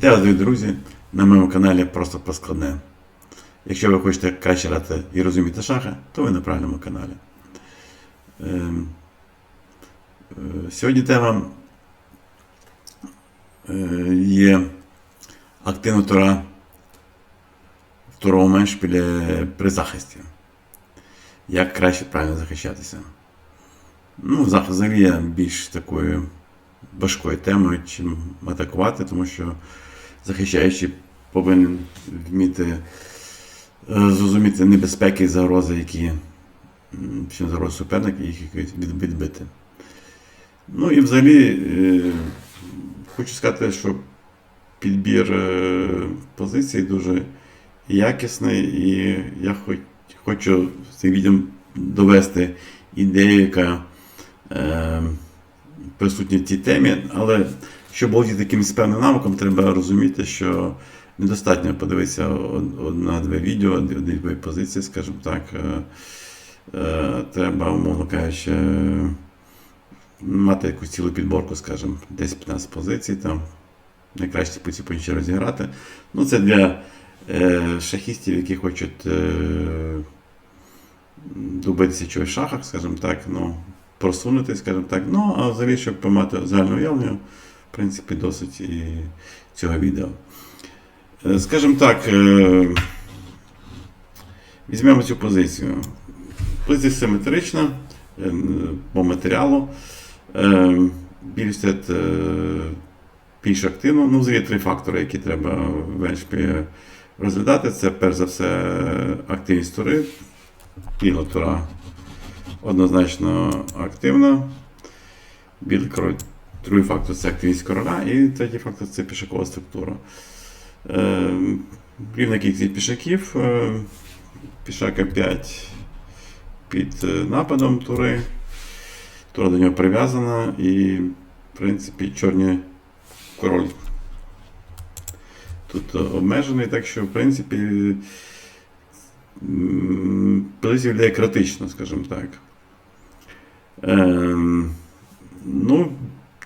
Вітаю, дорогі друзі, на моєму каналі Просто про складне. Якщо ви хочете краще грати і розуміти шахи, то ви на правильному каналі. Ем, е, Сьогодні тема е, є активна тура второго меншпіля при захисті. Як краще правильно захищатися. Ну, захист взагалі є більш такою важкою темою, чим атакувати, тому що захищаючий повинен вміти е, зрозуміти небезпеки і загрози, які м, загрози суперника, і їх відбити. Ну і взагалі е, хочу сказати, що підбір е, позицій дуже якісний, і я хоч, хочу цим відео довести ідею, яка присутні в цій темі, але щоб володіти якимось певним навиком, треба розуміти, що недостатньо подивитися одна-дві відео, одні-дві позиції, скажімо так. Е, е, Треба, умовно кажучи, мати якусь цілу підборку, скажімо, 10-15 позицій, там найкраще по цій позиції розіграти. Ну, це для е, шахістів, які хочуть добитися чогось в шахах, скажімо так, ну, просунути, скажімо так. Ну, а взагалі, щоб мати загальне уявлення, в принципі, досить і цього відео. Е, Скажімо так, е, візьмемо цю позицію. Позиція симетрична е, по матеріалу. Біль стоять е, більш активно. Ну, взагалі три фактори, які треба в Веншпі розглядати. Це перш за все активність тури. Біла тура однозначно активна. Білий король. Другий фактор це активність короля, і третій фактор це пішакова структура. Е, Рівна кількість пішаків. Е, Пішака 5 під е, нападом тури. Тура до нього прив'язана і, в принципі, чорні король тут обмежений, так що, в принципі, позиція виглядає критично, скажімо так. Ем, ну,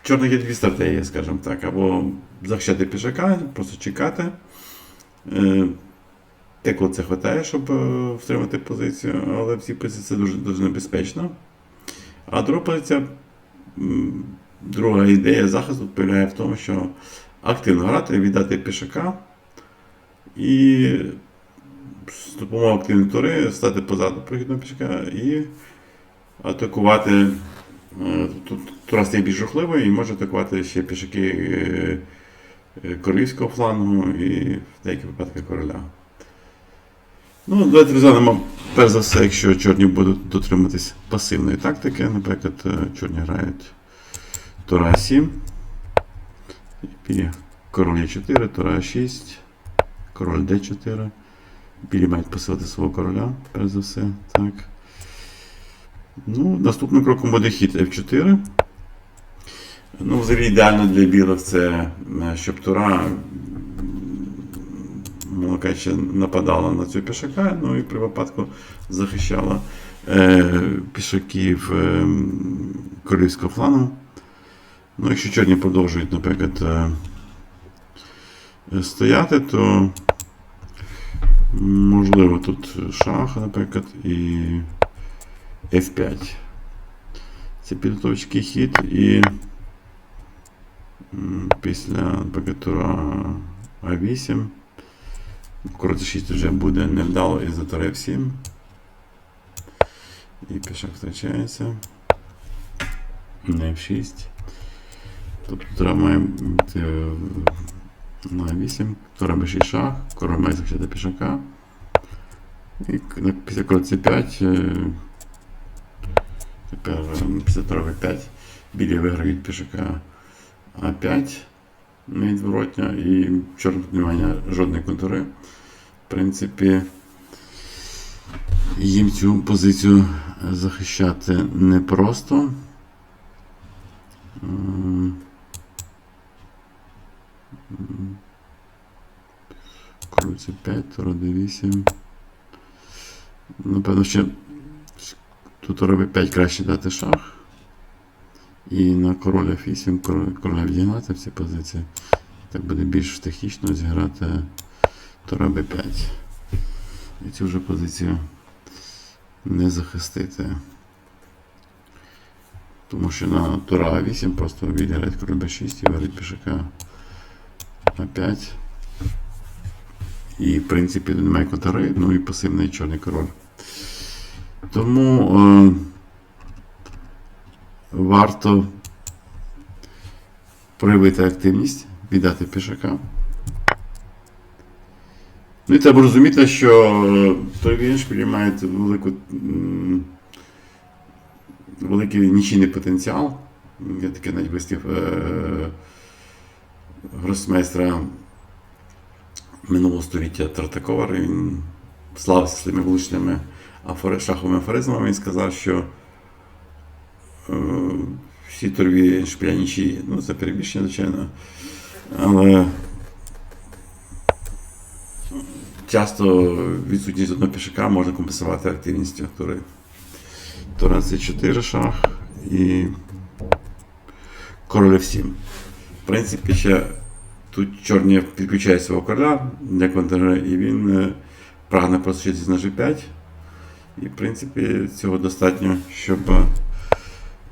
чорних є дві стратегії, скажімо так. Або захищати пішака, просто чекати. Е, Деколи це вистачає, щоб е, втримати позицію, але в цій позиції це дуже, дуже небезпечно. А друга позиція, друга ідея захисту полягає в тому, що активно грати, віддати пішака і з допомогою активної тури стати позаду прохідного пішака і атакувати. Е, Тут тура стає більш жахливою і може атакувати ще пішаки е, е, королівського флангу і в деяких випадках короля. Ну, давайте розглянемо, перш за все, якщо чорні будуть дотриматись пасивної тактики, наприклад, е, чорні грають Тура 7, білі король Е4, Тура 6, король Д4. Білі мають посилити свого короля, перш за все. Так. Ну, наступним кроком буде хід F4. Ну, взагалі ідеально для білих це, е, щоб Тура кажучи, нападала на цю пішака, ну і при випадку захищала е, пішаків е, королівського флангу. Ну, якщо чорні продовжують, наприклад, е, е, стояти, то можливо тут шах, наприклад, і F5. Це підготовчий хід і після наприклад, тура А8. Коротше 6 вже буде невдало і за туре 7. І пішак втрачається. На F6. Тобто тура має бути на 8. Тура b6 шах, король має захищати пішака. І після короля c5. Тепер е, після тура v5 білі виграють пішака А5 невідворотньо і чорне немає жодної контури. В принципі, їм цю позицію захищати непросто. М, 5, тура d8. Напевно, ще тут робить 5 краще дати шах. І на король F8 король- короля відігнати в ці позиції. Так буде більш технічно зіграти Тура Б5. І цю вже позицію не захистити. Тому що на Тура А8 просто відіграють король Б6 і варить пішака А5. І, в принципі, немає котари, ну і пасивний чорний король. Тому е, варто проявити активність, віддати пішака. Ну і треба розуміти, що той Еншпілі має велику, великий нічийний потенціал. Я таке навіть вислів е, гросмейстра минулого століття Тартакова. Він славився своїми афори, шаховими афоризмами. Він сказав, що е, всі торгові шпіля. Ну, це перебільшення, звичайно. Але часто відсутність одного пішака можна компенсувати активністю тури. Тура це 4 шах і король F7. В принципі, ще тут чорні підключає свого короля для контра, і він е, прагне просочитися на G5. І, в принципі, цього достатньо, щоб е,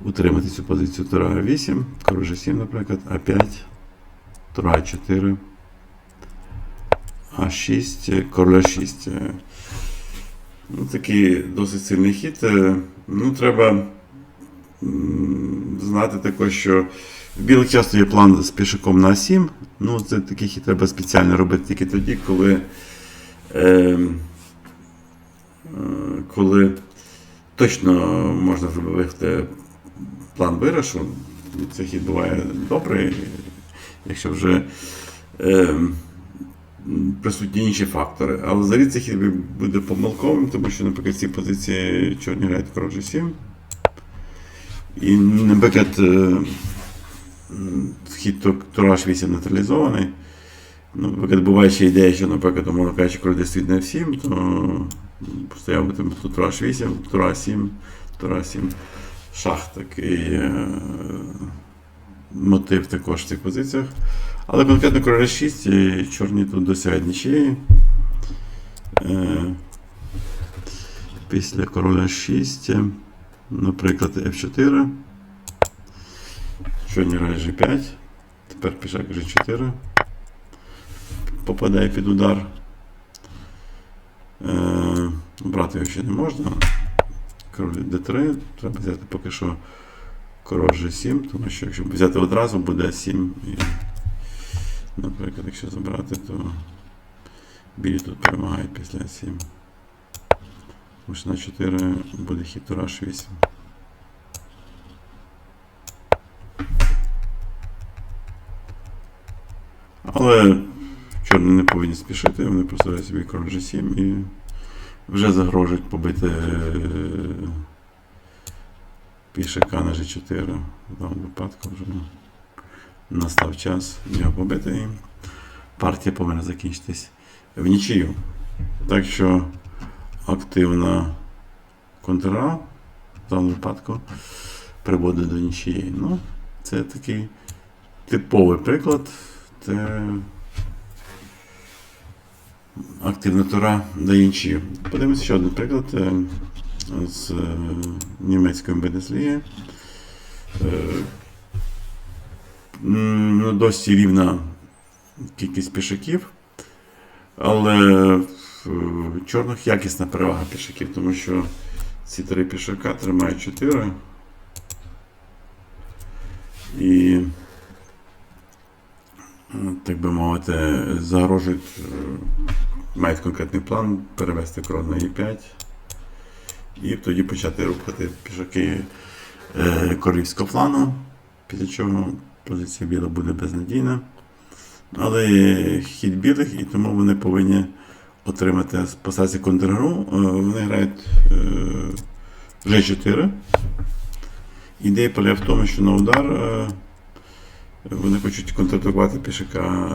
утримати цю позицію Тура А8, король G7, наприклад, А5, Тура А4. А6, король А6. Е, Ну, такий досить сильний хід. Е, Ну, треба знати також, що в білих часто є план з пішаком на А7. Ну, це такий хід треба спеціально робити тільки тоді, коли, е, е, коли точно можна вивести план виграшу. Цей хід буває добрий, якщо вже. Е, присутні інші фактори. Але взагалі цей хід буде помилковим, тому що, наприклад, ці позиції чорні грають король G7. І, наприклад, е, хід Тура H8 нейтралізований. Ну, буває ще ідея, що, наприклад, умовно кажучи, король десь на F7, то стояв би там тут Тура H8, Тура 7, Тура 7. Шах такий е, мотив також в цих позиціях. Але конкретно король 6 і чорні тут досягають нічиї. Е, Після короля 6, наприклад, F4. Чорні грає G5. Тепер пішак G4. Попадає під удар. Брати його ще не можна. Король D3. Треба взяти поки що король G7, тому що якщо взяти одразу, буде 7. І... Наприклад, якщо забрати, то білі тут перемагають після 7. Тому що на 4 буде хід тура 8. Але чорні не повинні спішити, вони поставляють собі король G7 і вже загрожують побити е, пішака на G4. В даному випадку вже настав час його побити і партія повинна закінчитись в нічию. Так що активна контра в даному випадку приводить до нічиї. Ну, це такий типовий приклад. Це активна тура дає нічию. Подивимося ще один приклад е, з е, німецької Бендеслії. Ну, досі рівна кількість пішаків, але в чорних якісна перевага пішаків, тому що ці три пішака тримають 4. І, так би мовити, загрожують, е, мають конкретний план перевести крон на Е5 і тоді почати рухати пішаки е, королівського плану, після чого позиція біла буде безнадійна. Але хід білих, і тому вони повинні отримати спасатися контргру. Е, Вони грають G4. Ідея полягає в тому, що на удар вони хочуть контратакувати пішака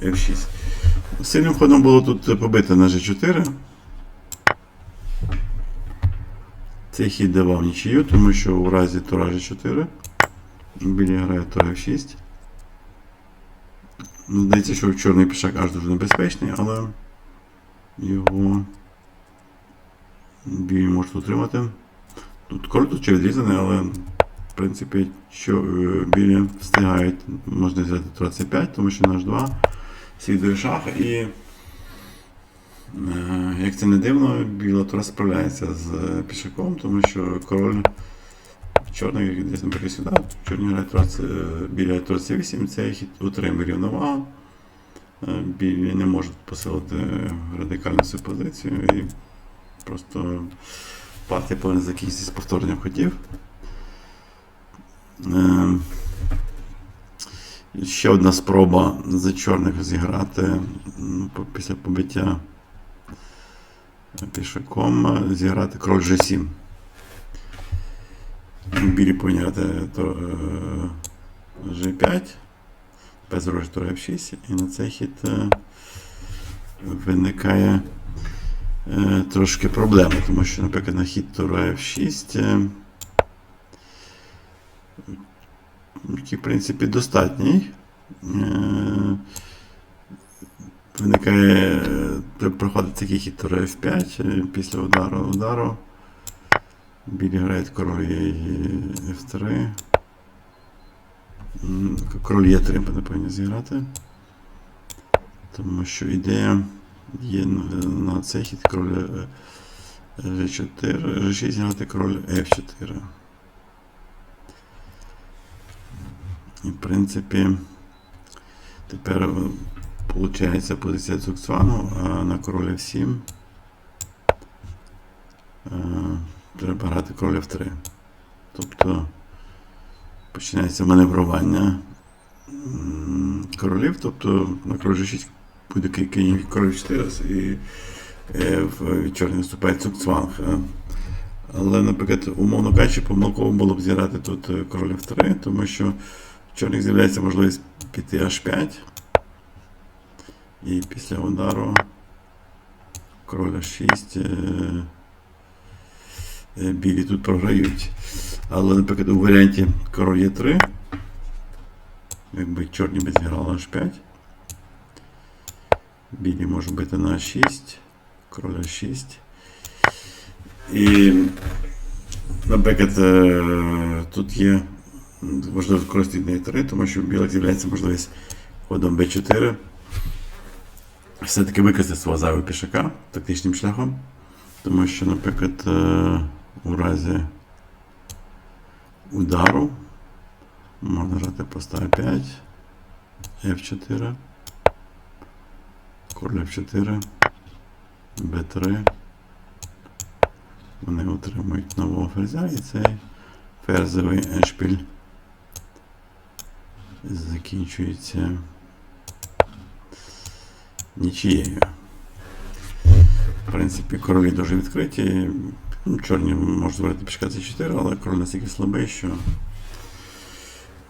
е, F6. Сильним ходом було тут побити на G4. Цей хід давав нічию, тому що у разі тура G4 білі грає тура F6. Ну, Здається, що чорний пішак аж дуже небезпечний, але його білі можуть утримати. Тут тут ще відрізаний, але в принципі, що е, білі встигають, можна взяти 25, тому що наш 2 слідує шах і е, як це не дивно, біла тура справляється з е, пішаком, тому що король чорний десь наприклад сюди, чорні грають тура, це- тура c8, цей хід утримує рівновагу. Білі не можуть посилити радикально цю позицію і просто партія повинна закінчитися з повторенням ходів. Е, Ще одна спроба за чорних зіграти після побиття пішаком е, зіграти король G7. Білі повинні грати то, е, G5, без рожі тура F6, і на цей хід е, виникає е, трошки проблеми, тому що, наприклад, на хід тура F6, е, який, в принципі, достатній. Е, Виникає, е, проходить такий хід тура F5 е, після удару удару. Білі грають король і F3. Король Е3 не зіграти. Тому що ідея є на- цей хід король е, G4, G6 зіграти король F4. І в принципі, тепер виходить позиція Цукцвану, на король F7 е, треба грати король F3. Тобто починається маневрування королів, тобто на король G6 буде ки- кінь король 4 і е, в чорний наступає Цукцванг. е. Але, наприклад, умовно кажучи, помилково було б зіграти тут е, король F3, тому що в чорних з'являється можливість піти H5. І після удару король H6 е, е, білі тут програють. Але, наприклад, у варіанті король Е3, якби чорні би зіграли H5, білі може бити на H6, король H6. І, наприклад, е, тут є важливо використати на E3, тому що в білих з'являється можливість ходом B4 все-таки використати свого зайвого пішака тактичним шляхом. Тому що, наприклад, е, у разі удару можна грати поста 5, F4, король F4, B3. Вони отримують нового ферзя і цей ферзовий ешпіль закінчується нічією. В принципі, королі дуже відкриті. Ну, Чорні можуть зварити пішка c 4 але король настільки слабий, що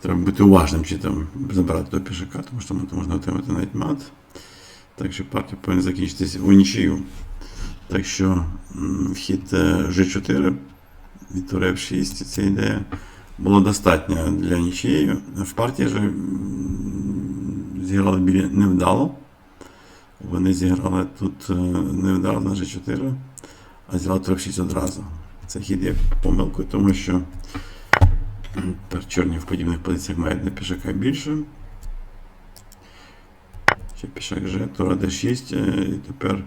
треба бути уважним, чи там забирати до пішака, тому що там можна отримати навіть мат. Так що партія повинна закінчитися у нічию. Так що вхід е, G4 від F6, ця ідея була достатня для нічиєї. В партії ж зіграли білі невдало. Вони зіграли тут е, невдало на G4, а зіграли тура F6 одразу. Це хід є помилкою, тому що чорні в подібних позиціях мають на пішака більше. Ще пішак G, тура D6, е, і тепер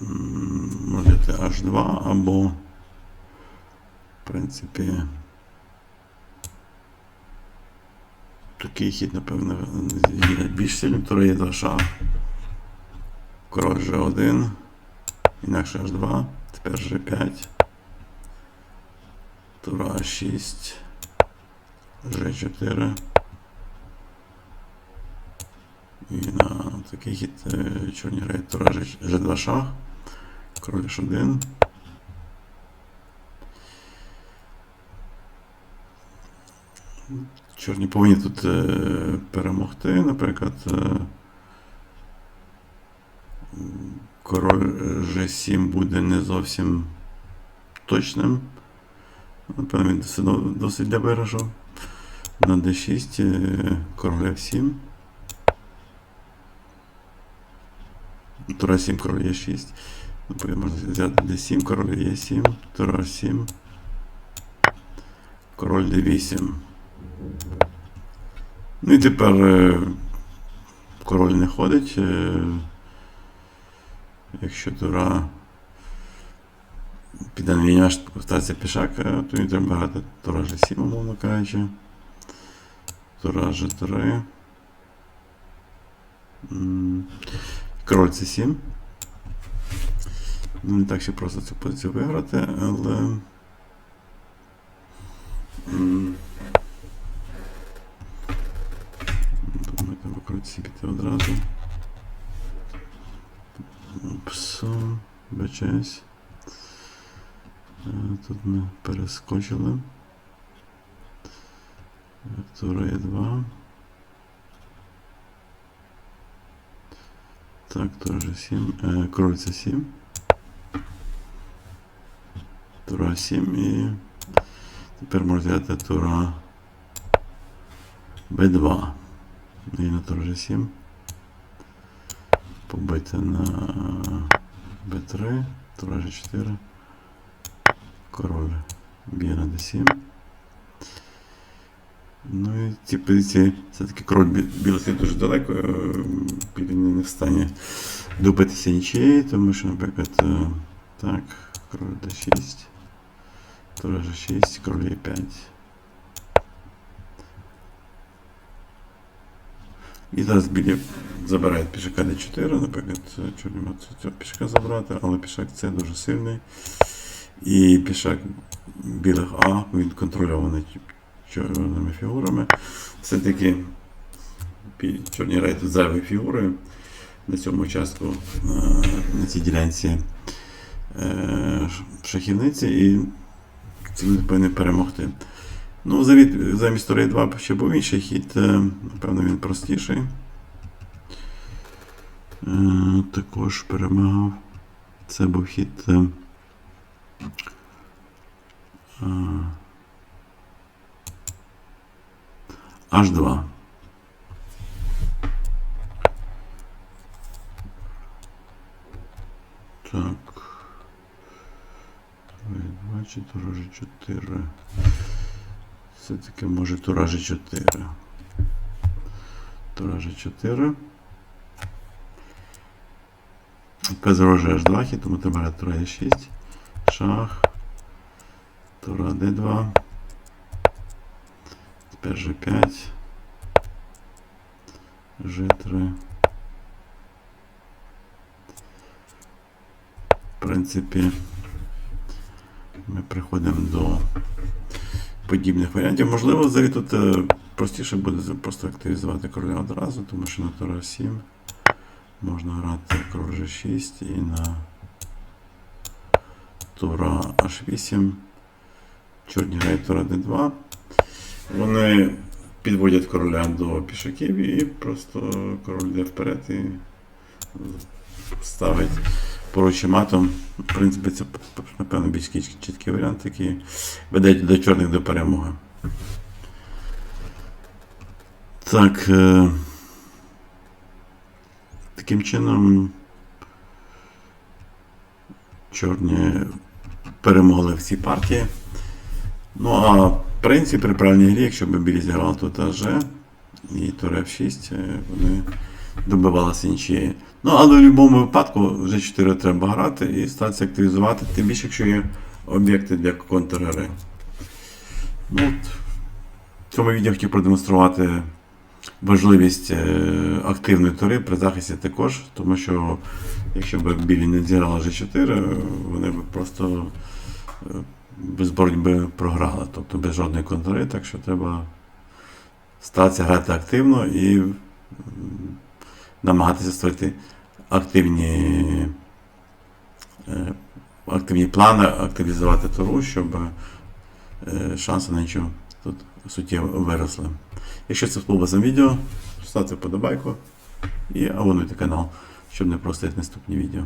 Можете H2 або, в принципі, такий хід, напевно, є більш сильним. Тура є 2 шах. Король G1, інакше H2, тепер G5, Тура А6, G4. І на такий хід е, чорні грають тура G2 шах, король H1. Чорні повинні тут е, перемогти, наприклад. е, Король G7 буде не зовсім точним. Напевно, він досить, для виграшу. На d6, е, король f7. Тура 7, король e6. Можна взяти d7, король e7, тура 7. Король d8. Ну і тепер е, король не ходить. е, Якщо тура піде на лінію, аж ставиться пішак, е, то він треба грати тура g7, умовно кажучи. Тура g3. Король c7. Ну, не так ще просто цю позицію виграти, але. Думаю, треба король піти одразу. Упс, бачаюсь. Е, Тут ми перескочили. Тура є 2. Так, теж 7. Е, король 7. Тура 7 і тепер можна взяти тура Б2. І на тура 7. Побити на Б3, тура G4. Король б'є на D7. Ну і ці позиції, все-таки король бі- білий дуже далеко, е, білий не не добитися нічиєї, тому що, наприклад, е, так, король d6, король g6, король e5. І зараз білі забирають пішака d4, наприклад, е, чорні можуть цього пішака забрати, але пішак це дуже сильний. І пішак білих А, він контрольований чорними фігурами. Все-таки чорні тут зайві фігури на цьому участку, е, на цій ділянці е, шахівниці, і це не повинен перемогти. Ну, замість тури 2 ще був інший хід, е, напевно, він простіший. Е, також перемагав. Це був хід. Е, Аж 2 чи туражі 4. Все-таки може туражі 4. Туражі 4. Без рожа H2 хід, тому треба брати тура Е6. Шах. Тура D2. Тепер G5. G3. В принципі, приходимо до подібних варіантів. Можливо, взагалі тут е, простіше буде просто активізувати короля одразу, тому що на Тура 7 можна грати король G6 і на Тура H8. Чорні грають Тура D2. Вони підводять короля до пішаків і просто король йде вперед і ставить поруч матом. В принципі, це напевно більш чіткий варіант, який веде до чорних до перемоги. Так. Е- таким чином чорні перемогли в цій партії. Ну, а в принципі, при правильній грі, якщо б білі зіграли тут АЖ і тур F6, е, вони добивалися нічиєї. Ну, але в будь-якому випадку вже 4 треба грати і статися активізувати, тим більше, якщо є об'єкти для контргри. Ну, от, в цьому відео хотів продемонструвати важливість е, активної тури при захисті також, тому що якщо б білі не зіграли G4, вони б просто е, без боротьби програли, тобто без жодної контри, так що треба старатися грати активно і намагатися створити активні, е, активні плани, активізувати туру, щоб е, шанси на нічого тут суттєво виросли. Якщо це сподобалося відео, ставте вподобайку і абонуйте канал, щоб не пропустити наступні відео.